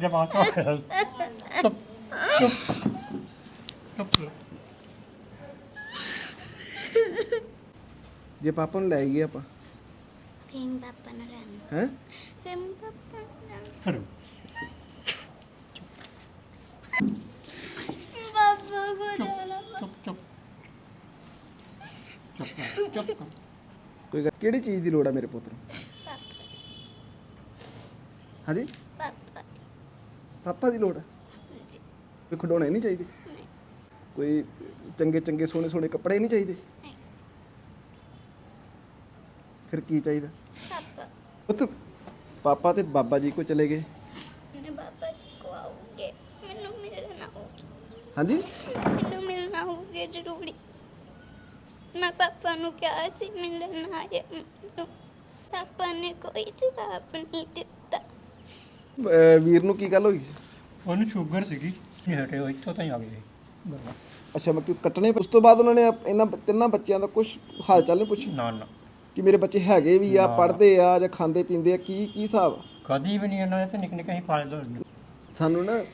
ਜਮਾ ਤੋਂ ਚੁੱਪ ਚੁੱਪ। ਚੁੱਪ ਜੇ ਪਾਪਾ ਨੂੰ ਲੈ ਗਏ ਆਪਾਂ। ਫੇਮ ਪਾਪਾ ਨਾਲ ਰਹਿਣਾ ਹੈ? ਫੇਮ ਪਾਪਾ ਨਾਲ ਹਰੋ। ਪਾਪਾ ਕੋ ਜਾਣਾ। ਚੁੱਪ ਚੁੱਪ। ਚੁੱਪ ਚੁੱਪ ਕਰ। ਕੋਈ ਕਿਹੜੀ ਚੀਜ਼ ਦੀ ਲੋੜ ਆ ਮੇਰੇ ਪੁੱਤ ਨੂੰ? ਹਾਂਜੀ? ਪਾਪਾ ਦੀ ਲੋੜ ਜੀ ਕੋਈ ਖਿਡੌਣੇ ਨਹੀਂ ਚਾਹੀਦੇ। ਨਹੀਂ। ਕੋਈ ਚੰਗੇ ਚੰਗੇ ਸੋਹਣੇ ਸੋਹਣੇ ਕੱਪੜੇ ਨਹੀਂ ਚਾਹੀਦੇ। ਨਹੀਂ। ਫਿਰ ਕੀ ਚਾਹੀਦਾ? ਪਾਪਾ ਪੁੱਤ ਪਾਪਾ ਤੇ ਬਾਬਾ ਜੀ ਕੋ ਚਲੇ ਗਏ। ਮੈਂ ਬਾਬਾ ਜੀ ਕੋ ਆਉਗੇ ਮੈਨੂੰ ਮਿਲਣਾ ਹੋਊਗੀ। ਹਾਂਜੀ? ਮੈਨੂੰ ਮਿਲਣਾ ਹੋਊਗਾ ਜ਼ਰੂਰੀ। ਮੈਂ ਪਾਪਾ ਨੂੰ ਕਿਹਾ ਸੀ ਮਿਲਣ ਆਏ। ਮੈਨੂੰ ਪਾਪਾ ਨੇ ਕੋਈ ਜਵਾਬ ਨਹੀਂ ਦਿੱਤਾ। ਅਹ ਵੀਰ ਨੂੰ ਕੀ ਗੱਲ ਹੋਈ ਸੀ? ਉਹਨੂੰ ਸ਼ੂਗਰ ਸੀਗੀ। ਨਹੀਂ ਹਟੇ ਉਹ ਇੱਥੋਂ ਤਾਂ ਹੀ ਆ ਗਏ ਗੱਲਾਂ। ਅੱਛਾ ਮੈਂ ਕਿ ਕੱਟਣੇ ਉਸ ਤੋਂ ਬਾਅਦ ਉਹਨਾਂ ਨੇ ਆਪ- ਇਹਨਾਂ ਤਿੰਨਾਂ ਬੱਚਿਆਂ ਦਾ ਕੁਝ ਹਾਲ ਚਾਲ ਨਹੀਂ ਪੁੱਛੀ? ਨਾ ਨਾ। ਕਿ ਮੇਰੇ ਬੱਚੇ ਹੈਗੇ ਵੀ ਆ। ਪੜ੍ਹਦੇ ਆ ਜਾਂ ਖਾਂਦੇ ਪੀਂਦੇ ਆ ਕੀ ਕੀ ਹਿਸਾਬ? ਆ? ਕਦੀ ਵੀ ਨਹੀਂ ਇਹਨਾਂ ਨੇ ਤੇ ਨਿੱਕੇ ਨਿੱਕੇ ਹੀ ਪਾਲ ਦੋ ਸਾਨੂੰ ਨਾ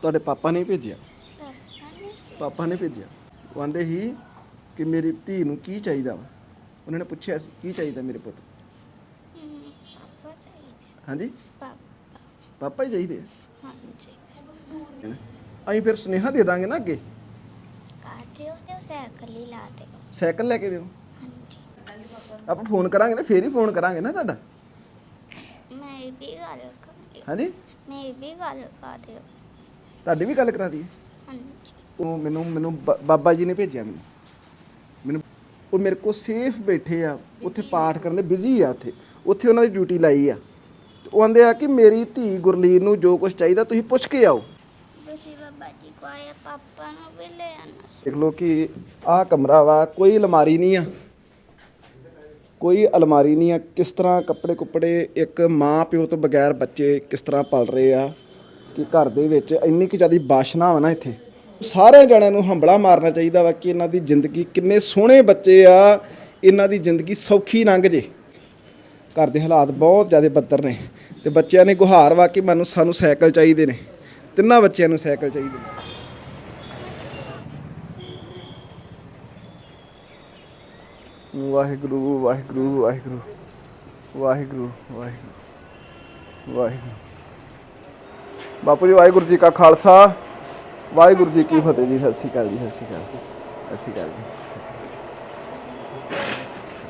ਤੁਹਾਡੇ ਪਾਪਾ ਨੇ ਭੇਜਿਆ। ਪਾਪਾ ਨੇ ਪਾਪਾ ਨੇ ਭੇਜਿਆ। ਉਹ ਆਂਦੇ ਸੀ ਕਿ ਮੇਰੀ ਧੀ ਨੂੰ ਕੀ ਚਾਹੀਦਾ ਵਾ? ਉਹਨਾਂ ਨੇ ਪੁੱਛਿਆ ਸੀ ਕੀ ਚਾਹੀਦਾ ਮੇਰੇ ਪੁੱਤ? ਹਮ, ਪਾਪਾ ਚਾਹੀਦੇ। ਹਾਂਜੀ? ਪਾਪਾ ਪਾਪਾ ਹੀ ਚਾਹੀਦੇ ਆ। ਹਾਂਜੀ। ਅਸੀਂ ਫਿਰ ਸੁਨੇਹਾ ਦੇ ਦਾਂਗੇ ਨਾ ਅੱਗੇ। ਕਾਟੇ ਉਸੇ ਸਾਈਕਲ ਹੀ ਲਾ ਦੇ ਸਾਈਕਲ ਲੈ ਕੇ ਦਿਓ। ਹਾਂਜੀ। ਆਪਾਂ ਫੋਨ ਕਰਾਂਗੇ ਨਾ ਫੇਰ ਹੀ ਫੋਨ ਕਰਾਂਗੇ ਨਾ ਤੁਹਾਡਾ। ਮੈਂ ਇਹ ਵੀ ਗੱਲ ਕਰ ਹਾਂਜੀ। ਮੈਂ ਇਹ ਵੀ ਗੱਲ ਕਰ ਦਿਓ। ਤੁਹਾਡੀ ਵੀ ਗੱਲ ਕਰਾ ਦਈਏ। ਹਾਂਜੀ। ਉਹ ਮੈਨੂੰ ਮੈਨੂੰ ਬ- ਬਾਬਾ ਜੀ ਨੇ ਭੇਜਿਆ ਮੈਨੂੰ। ਮੈਨੂੰ ਉਹ ਮੇਰੇ ਕੋਲ ਸੇਫ ਬੈਠੇ ਆ। ਉੱਥੇ ਪਾਠ ਕਰਨ ਦੇ ਬਿਜ਼ੀ ਆ ਉੱਥੇ। ਉੱਥੇ ਉਹਨਾਂ ਦੀ ਡਿਊਟੀ ਲਾਈ ਆ। ਉਹ ਆਂਦੇ ਆ ਕਿ ਮੇਰੀ ਧੀ ਗੁਰਲੀਨ ਨੂੰ ਜੋ ਕੁਝ ਚਾਹੀਦਾ ਤੁਸੀਂ ਪੁੱਛ ਕੇ ਆਓ। ਤੁਸੀਂ ਬਾਬਾ ਜੀ ਕੋ ਆਇਆ ਪਾਪਾ ਨੂੰ ਵੀ ਲੈ ਆਣਾ ਸੀ। ਦੇਖ ਲਓ ਕਿ ਆਹ ਕਮਰਾ ਵਾ ਕੋਈ ਅਲਮਾਰੀ ਨਹੀਂ ਆ। ਕੋਈ ਅਲਮਾਰੀ ਨਹੀਂ ਆ। ਕਿਸ ਤਰ੍ਹਾਂ ਕੱਪੜੇ ਕੁੱਪੜੇ ਇੱਕ ਮਾਂ ਪਿਓ ਤੋਂ ਬਗੈਰ ਬੱਚੇ ਕਿਸ ਤਰ੍ਹਾਂ ਪਲ ਰਹੇ ਆ ਕਿ ਘਰ ਦੇ ਵਿੱਚ ਇੰਨੀ ਕਿ ਜ਼ਿਆਦਾ ਬਾਸ਼ਨਾ ਵਾ ਨਾ ਇੱਥੇ। ਸਾਰੇ ਜਣਿਆਂ ਨੂੰ ਹੰਬਲਾ ਮਾਰਨਾ ਚਾਹੀਦਾ ਵਾ ਕਿ ਇਹਨਾਂ ਦੀ ਜ਼ਿੰਦਗੀ ਕਿੰਨੇ ਸੋਹਣੇ ਬੱਚੇ ਆ ਇਹਨਾਂ ਦੀ ਜ਼ਿੰਦਗੀ ਸੌਖੀ ਲੰਘ ਜੇ। ਘਰ ਦੇ ਹਾਲਾਤ ਬਹੁਤ ਜ਼ਿਆਦਾ ਬੱਤਰ ਨੇ। ਤੇ ਬੱਚਿਆਂ ਨੇ ਗੁਹਾਰ ਵਾ ਕੇ ਮੈਨੂੰ ਸਾਨੂੰ ਸਾਈਕਲ ਚਾਹੀਦੇ ਨੇ। ਤਿੰਨਾਂ ਬੱਚਿਆਂ ਨੂੰ ਸਾਈਕਲ ਚਾਹੀਦੇ ਨੇ। ਵਾਹਿਗੁਰੂ ਵਾਹਿਗੁਰੂ ਵਾਹਿਗੁਰੂ ਵਾਹਿਗੁਰੂ ਵਾਹਿਗੁਰੂ ਵਾਹਿਗੁਰੂ। ਬਾਪੂ ਜੀ, ਵਾਹਿਗੁਰੂ ਜੀ ਕਾ ਖਾਲਸਾ। ਵਾਹਿਗੁਰੂ ਜੀ ਕੀ ਫਤਿਹ ਜੀ। ਸਤਿ ਸ਼੍ਰੀ ਅਕਾਲ ਜੀ, ਸਤਿ ਸ਼੍ਰੀ ਅਕਾਲ ਜੀ, ਸਤਿ ਸ਼੍ਰੀ ਅਕਾਲ ਜੀ, ਸਤਿ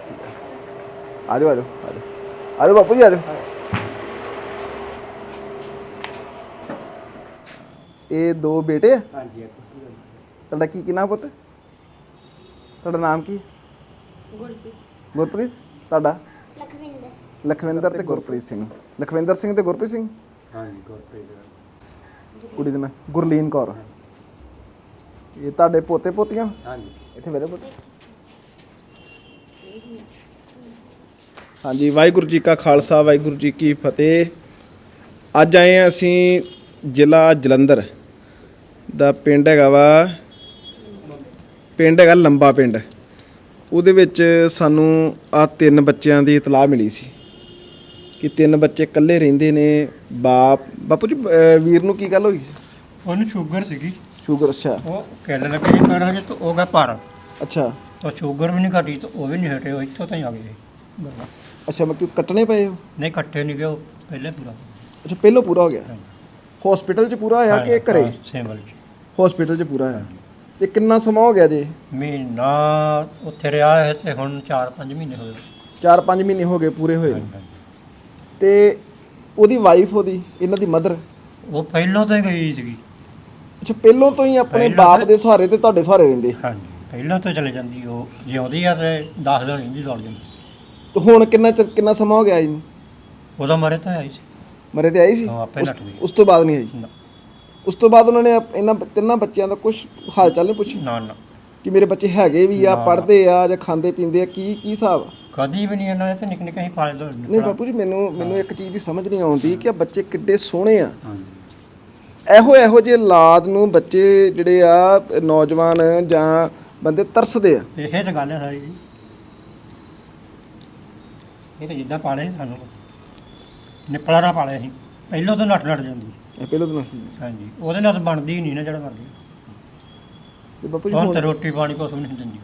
ਸ਼੍ਰੀ ਅਕਾਲ ਆਜੋ ਆਜੋ ਆਜੋ। ਆਜੋ ਬਾਪੂ ਜੀ, ਆਜੋ। ਇਹ ਦੋ ਬੇਟੇ ਆ? ਹਾਂਜੀ ਤੁਹਾਡਾ ਕੀ ਕੀ ਨਾਮ ਪੁੱਤ? ਤੁਹਾਡਾ ਨਾਮ ਕੀ? ਗੁਰਪ੍ਰੀਤ। ਤੁਹਾਡਾ? ਲਖਵਿੰਦਰ। ਲਖਵਿੰਦਰ ਤੇ ਗੁਰਪ੍ਰੀਤ ਸਿੰਘ। ਲਖਵਿੰਦਰ ਸਿੰਘ ਤੇ ਗੁਰਪ੍ਰੀਤ ਸਿੰਘ? ਹਾਂਜੀ ਗੁਰਪ੍ਰੀਤ ਕੁੜੀ ਦਾ ਨਾਂ ਗੁਰਲੀਨ ਕੌਰ। ਇਹ ਤੁਹਾਡੇ ਪੋਤੇ ਪੋਤੀਆਂ? ਹਾਂਜੀ। ਇੱਥੇ ਮੇਰੇ ਪੁੱਤ। ਹਾਂਜੀ ਵਾਹਿਗੁਰੂ ਜੀ ਕਾ ਖਾਲਸਾ ਵਾਹਿਗੁਰੂ ਜੀ ਕੀ ਫਤਿਹ। ਅੱਜ ਆਏ ਹਾਂ ਅਸੀਂ ਜ਼ਿਲ੍ਹਾ ਜਲੰਧਰ। ਦਾ ਪਿੰਡ ਹੈਗਾ ਵਾ ਪਿੰਡ ਹੈਗਾ ਲੰਬਾ ਪਿੰਡ। ਉਹਦੇ ਵਿੱਚ ਸਾਨੂੰ ਆ ਤਿੰਨ ਬੱਚਿਆਂ ਦੀ ਇਤਲਾਹ ਮਿਲੀ ਸੀ ਕਿ ਤਿੰਨ ਬੱਚੇ ਇਕੱਲੇ ਰਹਿੰਦੇ ਨੇ ਬਾਪ ਬਾਪੂ ਜੀ ਅਹ ਵੀਰ ਨੂੰ ਕੀ ਗੱਲ ਹੋਈ ਸੀ? ਉਹਨੂੰ ਸ਼ੂਗਰ ਸੀਗੀ। ਸ਼ੂਗਰ ਅੱਛਾ। ਉਹ ਕਹਿਣ ਲੱਗੇ ਪਰ ਹਜੇ ਤਾਂ ਉਹ ਗਿਆ ਪਰ ਅੱਛਾ। ਤਾਂ ਸ਼ੂਗਰ ਵੀ ਨਹੀਂ ਘਟੀ ਤਾਂ ਉਹ ਵੀ ਨਹੀਂ ਹਟੇ ਉਹ ਇੱਥੋਂ ਤਾਂ ਹੀ ਆ ਗਏ। ਅੱਛਾ ਮੈਂ ਕਿ ਕੱਟਣੇ ਪਏ ਹੋ ਨਹੀਂ ਇਕੱਠੇ ਨਹੀਂ ਗਏ ਉਹ ਪਹਿਲੇ ਪੂਰਾ। ਅੱਛਾ ਪਹਿਲੋਂ ਪੂਰਾ ਹੋ ਗਿਆ। ਹਸਪੀਟਲ 'ਚ ਪੂਰਾ ਹੋਇਆ ਕਿ ਘਰੇ? ਸੇਮਲ ਚ। ਹਸਪੀਟਲ 'ਚ ਪੂਰਾ ਹੋਇਆ ਤੇ ਕਿੰਨਾ ਸਮਾਂ ਹੋ ਗਿਆ ਜੀ? ਮਹੀਨਾ ਉੱਥੇ ਰਿਹਾ ਹੈ ਤੇ ਹੁਣ 4-5 ਮਹੀਨੇ ਹੋਏ 4-5 ਮਹੀਨੇ ਹੋ ਗਏ ਪੂਰੇ ਹੋਏ ਨੂੰ। ਤੇ ਉਹਦੀ ਵਾਈਫ ਉਹਦੀ ਇਹਨਾਂ ਦੀ ਮਦਰ ਉਹ ਪਹਿਲਾਂ ਤੋਂ ਹੀ ਗਈ ਸੀਗੀ। ਅੱਛਾ ਪਹਿਲੋਂ ਤੋਂ ਹੀ ਆਪਣੇ ਪਹਿਲਾਂ ਬਾਪ ਤਾਂ- ਦੇ ਸਹਾਰੇ ਤੇ ਤੁਹਾਡੇ ਸਹਾਰੇ ਰਹਿੰਦੇ। ਹਾਂਜੀ ਪਹਿਲਾਂ ਤੋਂ ਚਲੇ ਜਾਂਦੀ ਉਹ। ਜਿਉਂਦੀ ਆ ਤੇ 10 ਦਿਨ ਇੰਦੀ ਦੌੜ ਜਾਂਦੀ। ਤੇ ਹੁਣ ਕਿੰਨਾ ਚਿਰ- ਕਿੰਨਾ ਸਮਾਂ ਹੋ ਗਿਆ ਇਹਨੂੰ? ਉਹਦਾ ਮਰੇ ਤਾਂ ਆਈ ਸੀ। ਮਰੇ ਤੇ ਆਈ ਸੀ? ਹਾਂ, ਆਪੇ ਉਸ- ਨੱਠ ਗਈ। ਉਸ ਤੋਂ ਬਾਅਦ ਨਹੀਂ ਆਈ? ਨਾ। ਉਸ ਤੋਂ ਬਾਅਦ ਉਹਨਾਂ ਨੇ ਆਪ- ਇਹਨਾਂ ਤਿੰਨਾਂ ਬੱਚਿਆਂ ਦਾ ਕੁਝ ਹਾਲ ਚਾਲ ਨਹੀਂ ਪੁੱਛੀ? ਨਾ ਨਾ। ਕਿ ਮੇਰੇ ਬੱਚੇ ਹੈਗੇ ਵੀ ਆ। ਪੜ੍ਹਦੇ ਆ ਜਾਂ ਖਾਂਦੇ ਪੀਂਦੇ ਆ ਕੀ ਕੀ ਹਿਸਾਬ ਆ? ਕਦੀ ਵੀ ਨਹੀਂ ਇਹਨਾਂ ਨੇ ਤੇ ਨਿੱਕੇ ਨਿੱਕੇ ਹੀ ਪਾਲੇ ਦੋ ਨਹੀਂ ਬਾਪੂ ਜੀ ਮੈਨੂੰ ਮੈਨੂੰ ਇੱਕ ਚੀਜ਼ ਦੀ ਸਮਝ ਨਹੀਂ ਆਉਂਦੀ ਕਿ ਆ ਬੱਚੇ ਕਿੱਡੇ ਸੋਹਣੇ ਆ। ਹਾਂਜੀ। ਇਹੋ ਇਹੋ ਜਿਹੇ ਔਲਾਦ ਨੂੰ ਬੱਚੇ ਜਿਹੜੇ ਆ ਨੌਜਵਾਨ ਜਾਂ ਬੰਦੇ ਤਰਸਦੇ ਆ। ਇਹ ਤਾਂ ਗੱਲ ਹੈ ਸਾਰੀ ਜੀ। ਇਹ ਤਾਂ ਜਿੱਦਾਂ ਪਾਲੇ ਸਾਨੂੰ। ਨਿਪਲਾ ਨਾ ਪਾਲੇ ਸੀ। ਪਹਿਲਾਂ ਤੋਂ ਨੱਠ ਨੱਠ ਜਾਂਦੀ। ਇਹ ਪਹਿਲਾਂ ਦਿਨ ਹਾਂਜੀ ਉਹਦੇ ਨਾਲ ਤਾਂ ਬਣਦੀ ਹੀ ਨਹੀਂ ਨਾ ਜਿਹੜਾ ਮਰਦੀ ਤੇ ਬਾਪੂ ਜੀ ਹੁਣ ਹੁਣ ਤੇ ਰੋਟੀ ਪਾਣੀ ਕੁਛ ਵੀ ਨਹੀਂ ਦਿੰਦੀ।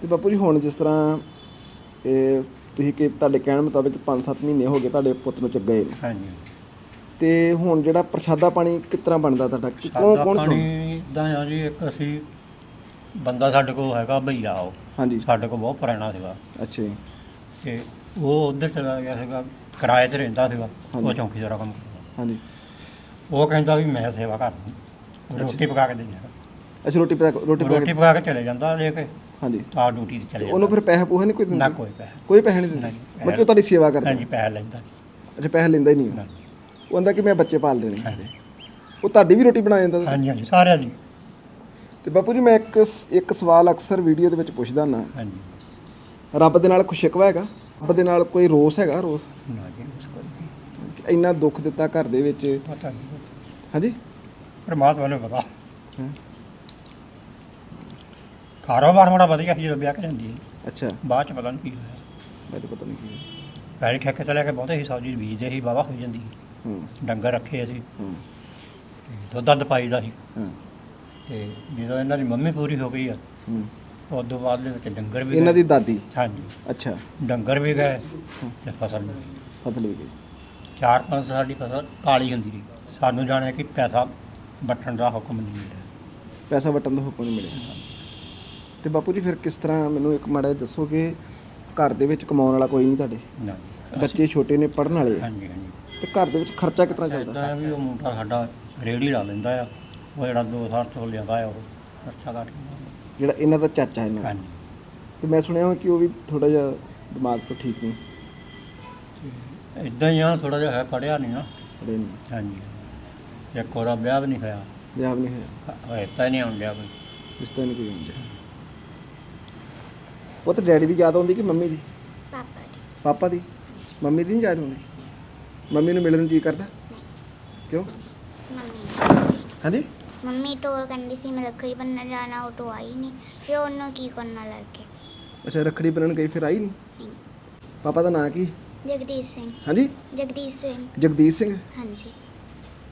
ਤੇ ਬਾਪੂ ਜੀ ਹੁਣ ਜਿਸ ਤਰ੍ਹਾਂ ਇਹ ਤੁਸੀਂ ਕਿ ਤੁਹਾਡੇ ਕਹਿਣ ਮੁਤਾਬਕ 5-7 ਮਹੀਨੇ ਹੋ ਗਏ ਤੁਹਾਡੇ ਪੁੱਤ ਨੂੰ ਚੱਗੇ। ਨੂੰ ਹਾਂਜੀ। ਤੇ ਹੁਣ ਜਿਹੜਾ ਪ੍ਰਸ਼ਾਦਾ ਪਾਣੀ ਕਿਸ ਤਰ੍ਹਾਂ ਬਣਦਾ ਤੁਹਾਡਾ? ਕਿ ਕੌਣ ਸਾਦਾ ਕੌਣ ਪਾਣੀ? ਇਦਾਂ ਆ ਜੀ ਇੱਕ ਅਸੀਂ ਬੰਦਾ ਸਾਡੇ ਕੋਲ ਹੈਗਾ ਭਈਆ ਉਹ। ਹਾਂਜੀ। ਸਾਡੇ ਕੋਲ ਬਹੁਤ ਪੁਰਾਣਾ ਸੀਗਾ। ਅੱਛਾ ਜੀ। ਤੇ ਉਹ ਉੱਧਰ ਚਲਾ ਗਿਆ ਸੀਗਾ ਕਿਰਾਏ ਤੇ ਰਹਿੰਦਾ ਸੀਗਾ ਉਹ ਹਾਂਜੀ। ਚੌਂਕੀਦਾਰ ਕੰਮ ਕਰਦਾ। ਹਾਂਜੀ। ਉਹ ਕਹਿੰਦਾ ਵੀ ਮੈਂ ਸੇਵਾ ਕਰਨੀ ਰੋਟੀ ਪਕਾ ਕੇ ਦੇ ਜਾ ਅੱਛਾ ਰੋਟੀ ਪਕਾ ਰੋਟੀ ਪਕਾ ਰੋਟੀ ਕੇ ਪਕਾ ਕੇ ਚਲੇ ਜਾਂਦਾ ਲੈ ਕੇ ਹਾਂਜੀ। ਤਾਂ ਡਿਊਟੀ ਤੇ ਚਲੇ ਉਹਨੂੰ ਫਿਰ ਪੈਸੇ ਪੂਹੇ ਨਹੀਂ ਕੋਈ ਨਾ ਦਿੰਦਾ ਕੋਈ ਪੈਸਾ। ਕੋਈ ਪੈਸੇ ਨਹੀਂ ਦਿੰਦਾ? ਨਹੀਂ, ਉਹ ਤੁਹਾਡੀ ਸੇਵਾ ਕਰਦਾ ਹਾਂਜੀ ਪੈਸਾ ਲੈਂਦਾ ਅੱਛਾ ਪੈਸੇ ਲੈਂਦਾ ਹੀ ਨਹੀਂ। ਨਹੀਂ। ਉਹ ਕਹਿੰਦਾ ਕਿ ਮੈਂ ਬੱਚੇ ਪਾਲ ਦੇਣੇ। ਹਾਂਜੀ। ਉਹ ਤੁਹਾਡੀ ਵੀ ਰੋਟੀ ਬਣਾ ਜਾਂਦਾ ਹਾਂਜੀ ਹਾਂਜੀ ਸਾਰਿਆਂ ਦੀ। ਤੇ ਬਾਪੂ ਜੀ ਮੈਂ ਇੱਕ ਇੱਕ ਸਵਾਲ ਅਕਸਰ ਵੀਡੀਓ ਦੇ ਵਿੱਚ ਪੁੱਛਦਾ ਨਾ ਹਾਂਜੀ। ਰੱਬ ਦੇ ਨਾਲ ਕੋਈ ਸ਼ਿਕਵਾ ਹੈਗਾ? ਰੱਬ ਦੇ ਨਾਲ ਕੋਈ ਰੋਸ ਹੈਗਾ ਰੋਸ? ਨਾ ਜੀ ਉਸ ਕੋਲ ਨਹੀਂ। ਕਿ ਇੰਨਾ ਦੁੱਖ ਦਿੱਤਾ ਘਰ ਦੇ ਵਿੱਚ। ਪਤਾ ਨਹੀਂ ਹਾਂਜੀ। ਪਰਮਾਤਮਾ ਨੂੰ ਪਤਾ। ਹਾਂ। ਕਾਰੋਬਾਰ ਬੜਾ ਵਧੀਆ ਸੀ ਜਦੋਂ ਵਿਆਹ ਕੇ ਜਾਂਦੀ ਹੈ ਅੱਛਾ। ਬਾਅਦ ਚ ਪਤਾ ਨਹੀਂ ਕੀ ਹੋਇਆ। ਮੈਨੂੰ ਪਤਾ ਨਹੀਂ ਕੀ ਹੈ। ਪਹਿਲੇ ਠੇਕੇ ਤੇ ਲੈ ਕੇ ਬਹੁਤੇ ਹੀ ਸਬਜ਼ੀ ਬੀਜਦੇ ਸੀ ਵਾਹਵਾ ਹੋ ਜਾਂਦੀ ਸੀ। ਹੂੰ। ਡੰਗਰ ਰੱਖੇ ਅਸੀਂ। ਹੂੰ। ਤੇ ਦੁੱਧ ਦੱਧ ਪਾਈਦਾ ਸੀ। ਹਾਂ। ਤੇ ਜਦੋਂ ਇਹਨਾਂ ਦੀ ਮੰਮੀ ਪੂਰੀ ਹੋ ਗਈ ਆ ਹੂੰ। ਤੋਂ ਬਾਅਦ ਦੇ ਵਿੱਚ ਡੰਗਰ ਵੀ ਇਹਨਾਂ ਗਏ। ਦੀ ਦਾਦੀ? ਹਾਂਜੀ। ਅੱਛਾ। ਡੰਗਰ ਵੀ ਗਏ ਤੇ ਫਸਲ ਵੀ ਗਈ। ਫਸਲ ਵੀ ਗਈ। ਚਾਰ ਪੰਜ ਸਾਲ ਦੀ ਫਸਲ ਕਾਲੀ ਹੁੰਦੀ ਸੀ ਸਾਨੂੰ ਜਾਣਿਆ ਕਿ ਪੈਸਾ ਵੱਟਣ ਦਾ ਹੁਕਮ ਨਹੀਂ ਮਿਲਿਆ। ਪੈਸਾ ਵਟਣ ਦਾ ਹੁਕਮ ਨਹੀਂ ਮਿਲਿਆ। ਤੇ ਬਾਪੂ ਜੀ ਫਿਰ ਕਿਸ ਤਰ੍ਹਾਂ ਮੈਨੂੰ ਇੱਕ ਮਾੜਾ ਜਿਹਾ ਦੱਸੋ ਕਿ ਘਰ ਦੇ ਵਿੱਚ ਕਮਾਉਣ ਵਾਲਾ ਕੋਈ ਨਹੀਂ ਤੁਹਾਡੇ? ਨਾ। ਬੱਚੇ ਛੋਟੇ ਨੇ ਪੜਨ ਵਾਲੇ ਆ। ਹਾਂਜੀ ਹਾਂਜੀ। ਤੇ ਘਰ ਦੇ ਵਿੱਚ ਖਰਚਾ ਕਿਤਨਾ ਚੱਲਦਾ? ਇਦਾਂ ਵੀ ਉਹ ਮੁੰਡਾ ਸਾਡਾ ਰੇੜੀ ਲਾ ਲੈਂਦਾ ਆ। ਉਹ ਜਿਹੜਾ ਦੋ ਸਾਲ ਤੋਂ ਲਿਆਂਦਾ ਆ ਉਹ ਖਰਚਾ ਕਰ ਜਿਹੜਾ ਇਹਨਾਂ ਦਾ ਚਾਚਾ ਇਹਨਾਂ ਦਾ? ਹਾਂਜੀ। ਤੇ ਮੈਂ ਸੁਣਿਆ ਹੋਇਆ ਕਿ ਉਹ ਵੀ ਥੋੜਾ ਜਿਹਾ ਦਿਮਾਗ ਤੋਂ ਠੀਕ ਨਹੀਂ ਇਦਾਂ ਹੀ ਆ ਥੋੜਾ ਜਿਹਾ ਹੈ ਪੜਿਆ ਨਹੀਂ ਨਾ। ਨਹੀਂ ਹਾਂਜੀ। ਇੱਕ ਉਹਦਾ ਵਿਆਹ ਵੀ ਨਹੀਂ ਹੋਇਆ। ਵਿਆਹ ਵੀ ਨਹੀਂ ਹੋਇਆ। ਹੋਇਆ ਤਾਂ ਨਹੀਂ ਆਉਣ ਡਿਆ ਕੋਈ। ਰਿਸ਼ਤਾ ਨਹੀਂ ਕੋਈ ਹੁੰਦਾ ਉਹ ਤਾਂ ਡੈਡੀ ਦੀ ਯਾਦ ਆਉਂਦੀ ਕਿ ਮੰਮੀ ਦੀ? ਪਾਪਾ ਜੀ ਪਾਪਾ ਦੀ? ਮੰਮੀ ਦੀ ਨਹੀਂ ਯਾਦ ਆਉਂਦੀ? ਮੰਮੀ ਨੂੰ ਮਿਲਣ ਨੂੰ ਜੀ ਕਰਦਾ? ਕਿਉਂ? ਮੰਮੀ ਹਾਂਜੀ? ਮੰਮੀ ਟੋਰ ਕਹਿੰਦੀ ਸੀ ਮੈਂ ਰੱਖੜੀ ਬੰਨਣ ਜਾਣਾ ਉਹ ਤੋਂ ਆਈ ਨਹੀਂ। ਫਿਰ ਉਹਨੂੰ ਕੀ ਕਰਨਾ ਲੱਗ ਗਿਆ ਅੱਛਾ ਰੱਖੜੀ ਬੰਨਣ ਗਈ ਫਿਰ ਆਈ ਨਹੀਂ? ਨਹੀਂ। ਪਾਪਾ ਦਾ ਨਾਂ ਕੀ? ਜਗਦੀਸ਼ ਸਿੰਘ। ਹਾਂਜੀ? ਜਗਦੀਸ਼ ਸਿੰਘ। ਜਗਦੀਸ਼ ਸਿੰਘ? ਹਾਂਜੀ।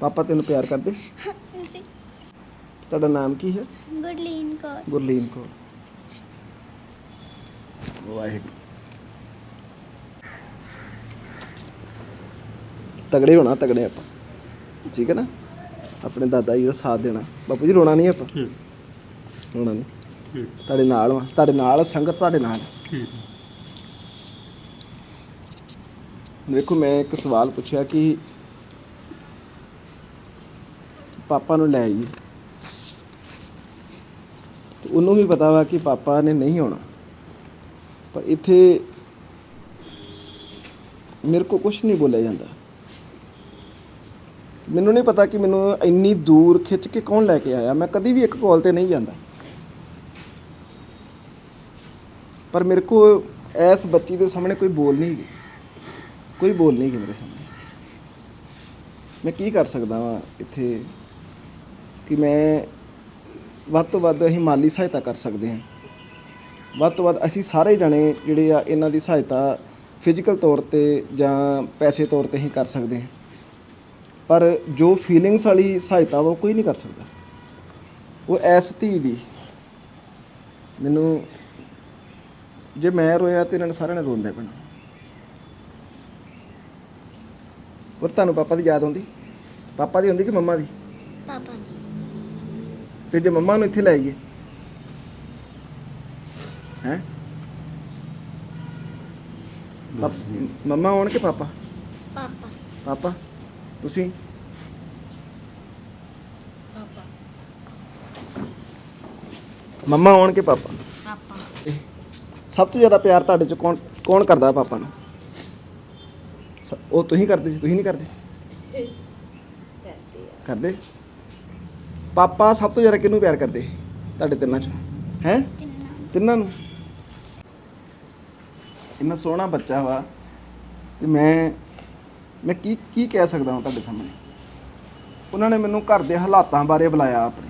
ਪਾਪਾ ਤੈਨੂੰ ਪਿਆਰ ਕਰਦੇ? ਜੀ ਤੁਹਾਡਾ ਨਾਮ ਕੀ ਹੈ? ਗੁਰਲੀਨ ਕੌਰ। ਗੁਰਲੀਨ ਕੌਰ। ਵਾਹਿਗੁਰੂ। ਤਗੜੇ ਹੋਣਾ ਤਗੜੇ ਆਪਾਂ। ਠੀਕ ਹੈ ਨਾ? ਆਪਣੇ ਦਾਦਾ ਜੀ ਦਾ ਸਾਥ ਦੇਣਾ। ਬਾਪੂ ਜੀ ਰੋਣਾ ਨਹੀਂ ਆਪਾਂ? ਰੋਣਾ ਨਹੀਂ। ਤੁਹਾਡੇ ਨਾਲ ਆ ਤੁਹਾਡੇ ਨਾਲ ਸੰਗਤ ਤੁਹਾਡੇ ਨਾਲ। ਦੇਖੋ ਮੈਂ ਇੱਕ ਸਵਾਲ ਪੁੱਛਿਆ ਕਿ ਪਾਪਾ ਨੂੰ ਲੈ ਆਈਏ। ਤੇ ਉਹਨੂੰ ਵੀ ਪਤਾ ਵਾ ਕਿ ਪਾਪਾ ਨੇ ਨਹੀਂ ਆਉਣਾ। ਪਰ ਇੱਥੇ ਮੇਰੇ ਕੋ ਕੁਝ ਨਹੀਂ ਬੋਲਿਆ ਜਾਂਦਾ। ਮੈਨੂੰ ਨਹੀਂ ਪਤਾ ਕਿ ਮੈਨੂੰ ਇੰਨੀ ਦੂਰ ਖਿੱਚ ਕੇ ਕੌਣ ਲੈ ਕੇ ਆਇਆ। ਮੈਂ ਕਦੀ ਵੀ ਇੱਕ ਕਾਲ ਤੇ ਨਹੀਂ ਜਾਂਦਾ। ਪਰ ਮੇਰੇ ਕੋ ਐਸ ਬੱਚੀ ਦੇ ਸਾਹਮਣੇ ਕੋਈ ਬੋਲ ਨਹੀਂ ਗਈ ਕੋਈ ਬੋਲ ਨਹੀਂ ਗਈ ਮੇਰੇ ਸਾਹਮਣੇ। ਮੈਂ ਕੀ ਕਰ ਸਕਦਾ ਵਾਂ ਇੱਥੇ? ਕਿ ਮੈਂ ਵੱਧ ਤੋਂ ਵੱਧ ਅਸੀਂ ਮਾਲੀ ਸਹਾਇਤਾ ਕਰ ਸਕਦੇ ਹਾਂ। ਵੱਧ ਤੋਂ ਵੱਧ ਅਸੀਂ ਸਾਰੇ ਜਣੇ ਜਿਹੜੇ ਆ ਇਹਨਾਂ ਦੀ ਸਹਾਇਤਾ ਫਿਜ਼ੀਕਲ ਤੌਰ ਤੇ ਜਾਂ ਪੈਸੇ ਤੌਰ ਤੇ ਹੀ ਕਰ ਸਕਦੇ ਹਾਂ। ਪਰ ਜੋ ਫੀਲਿੰਗਸ ਵਾਲੀ ਸਹਾਇਤਾ ਉਹ ਕੋਈ ਨਹੀਂ ਕਰ ਸਕਦਾ। ਉਹ ਐਸ ਧੀ ਦੀ। ਮੈਨੂੰ ਜੇ ਮੈਂ ਰੋਇਆ ਤੇ ਇਹਨਾਂ ਨੇ ਸਾਰਿਆਂ ਨੇ ਰੋਂਦੇ ਪੈਣਾ। ਪਰ ਤੁਹਾਨੂੰ ਪਾਪਾ ਦੀ ਯਾਦ ਆਉਂਦੀ? ਪਾਪਾ ਦੀ ਹੁੰਦੀ ਕਿ ਮੰਮਾ ਦੀ? ਪਾਪਾ ਤੇ ਜੇ ਮੰਮਾ ਨੂੰ ਇੱਥੇ ਲੈ ਆਈਏ। ਹੈ? ਮੰਮਾ ਹੋਣ ਕਿ ਪਾਪਾ? ਪਾਪਾ। ਪਾਪਾ ਤੁਸੀਂ? ਪਾਪਾ। ਮੰਮਾ ਹੋਣ ਕਿ ਪਾਪਾ? ਪਾਪਾ। ਸਭ ਤੋਂ ਜ਼ਿਆਦਾ ਪਿਆਰ ਤੁਹਾਡੇ ਚ ਕੌਣ ਕੌਣ ਕਰਦਾ ਪਾਪਾ ਨੂੰ? ਉਹ ਤੁਸੀਂ ਕਰਦੇ ਤੁਸੀਂ ਨਹੀਂ ਕਰਦੇ? ਕਰਦੇ ਕਰਦੇ? ਪਾਪਾ ਸਭ ਤੋਂ ਜ਼ਿਆਦਾ ਕਿਹਨੂੰ ਪਿਆਰ ਕਰਦੇ? ਤੁਹਾਡੇ ਤਿੰਨਾਂ ਚੋਂ। ਹੈ? ਤਿੰਨਾਂ ਨੂੰ। ਇੰਨਾ ਸੋਹਣਾ ਬੱਚਾ ਵਾ ਤੇ ਮੈਂ ਮੈਂ ਕੀ ਕੀ ਕਹਿ ਸਕਦਾ ਹਾਂ ਤੁਹਾਡੇ ਸਾਹਮਣੇ? ਉਹਨਾਂ ਨੇ ਮੈਨੂੰ ਘਰ ਦੇ ਹਾਲਾਤਾਂ ਬਾਰੇ ਬੁਲਾਇਆ ਆਪਣੇ।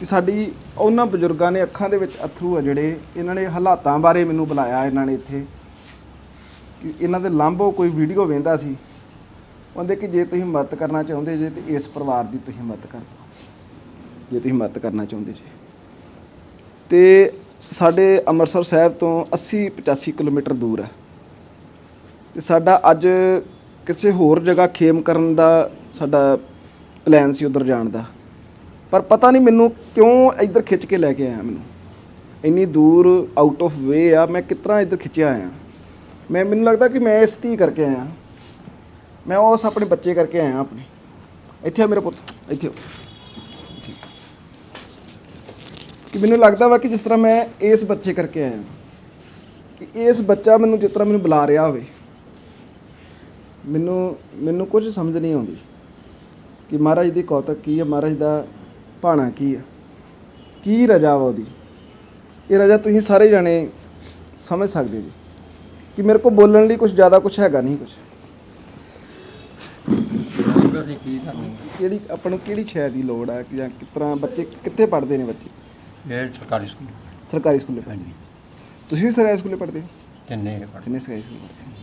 ਕਿ ਸਾਡੀ, ਉਹਨਾਂ ਬਜ਼ੁਰਗਾਂ ਨੇ ਅੱਖਾਂ ਦੇ ਵਿੱਚ ਅਥਰੂ ਆ ਜਿਹੜੇ, ਇਹਨਾਂ ਨੇ ਹਾਲਾਤਾਂ ਬਾਰੇ ਮੈਨੂੰ ਬੁਲਾਇਆ ਇਹਨਾਂ ਨੇ ਇੱਥੇ। ਕਿ ਇਹਨਾਂ ਦੇ ਲਾਂਭੋ ਕੋਈ ਵੀਡੀਓ ਵੇਂਦਾ ਸੀ। ਕਹਿੰਦੇ ਕਿ ਜੇ ਤੁਸੀਂ ਮਦਦ ਕਰਨਾ ਚਾਹੁੰਦੇ ਜੇ ਤੇ ਇਸ ਪਰਿਵਾਰ ਦੀ ਤੁਸੀਂ ਮਦਦ ਕਰ ਦਿਓ। ਜੇ ਤੁਸੀਂ ਮਦਦ ਕਰਨਾ ਚਾਹੁੰਦੇ ਜੀ। ਤੇ ਸਾਡੇ ਅੰਮ੍ਰਿਤਸਰ ਸਾਹਿਬ ਤੋਂ 80 85 ਕਿਲੋਮੀਟਰ ਦੂਰ ਹੈ। ਤੇ ਸਾਡਾ ਅੱਜ ਕਿਸੇ ਹੋਰ ਜਗ੍ਹਾ ਖੇਮ ਕਰਨ ਦਾ ਸਾਡਾ ਪਲਾਨ ਸੀ ਉਧਰ ਜਾਣ ਦਾ। ਪਰ ਪਤਾ ਨਹੀਂ ਮੈਨੂੰ ਕਿਉਂ ਇੱਧਰ ਖਿੱਚ ਕੇ ਲੈ ਕੇ ਆਇਆ ਮੈਨੂੰ। ਇੰਨੀ ਦੂਰ ਆਊਟ ਆਫ ਵੇ ਆ, ਮੈਂ ਕਿਤਨਾ ਇੱਧਰ ਖਿੱਚਿਆ ਆਇਆ। ਮੈਂ, ਮੈਨੂੰ ਲੱਗਦਾ ਕਿ ਮੈਂ ਇਸ ਧੀ ਕਰਕੇ ਆਇਆ। ਮੈਂ ਉਸ ਆਪਣੇ ਬੱਚੇ ਕਰਕੇ ਆਇਆ ਆਪਣੇ। ਇੱਥੇ ਆ ਮੇਰਾ ਪੁੱਤ, ਇੱਥੇ। ਕਿ ਮੈਨੂੰ ਲੱਗਦਾ ਵਾ ਕਿ ਜਿਸ ਤਰ੍ਹਾਂ ਮੈਂ ਇਸ ਬੱਚੇ ਕਰਕੇ ਆਇਆ। ਕਿ ਇਸ ਬੱਚਾ ਮੈਨੂੰ ਜਿਸ ਤਰ੍ਹਾਂ ਮੈਨੂੰ ਬੁਲਾ ਰਿਹਾ ਹੋਵੇ। ਮੈਨੂੰ ਮੈਨੂੰ ਕੁਝ ਸਮਝ ਨਹੀਂ ਆਉਂਦੀ ਕਿ ਮਹਾਰਾਜ ਦੀ ਕੌਤਕ ਕੀ ਹੈ ਮਹਾਰਾਜ ਦਾ ਭਾਣਾ ਕੀ ਹੈ ਕੀ ਰਜਾ ਵਾ ਉਹਦੀ? ਇਹ ਰਜਾ ਤੁਸੀਂ ਸਾਰੇ ਜਾਣੇ ਸਮਝ ਸਕਦੇ ਜੀ। ਕਿ ਮੇਰੇ ਕੋਲ ਬੋਲਣ ਲਈ ਕੁਝ ਜ਼ਿਆਦਾ ਕੁਝ ਹੈਗਾ ਨਹੀਂ ਕੁਝ। ਕਿਹੜੀ ਆਪਾਂ ਨੂੰ ਕਿਹੜੀ ਸ਼ੈ ਦੀ ਲੋੜ ਹੈ ਕਿ ਜਾਂ ਕਿਸ ਤਰ੍ਹਾਂ ਬੱਚੇ ਕਿੱਥੇ ਪੜ੍ਹਦੇ ਨੇ ਬੱਚੇ? ਇਹ ਸਰਕਾਰੀ ਸਕੂਲ। ਸਰਕਾਰੀ ਸਕੂਲੇ ਪੜ੍ਹਦੇ ਹਾਂਜੀ। ਤੁਸੀਂ ਵੀ ਸਰਕਾਰੀ ਸਕੂਲੇ ਪੜ੍ਹਦੇ ਹੋ? ਤਿੰਨੇ ਪੜ੍ਹਦੇ। ਕਿੰਨੇ ਸਰਕਾਰੀ ਸਕੂਲ ਪੜ੍ਹਦੇ ਹੋ।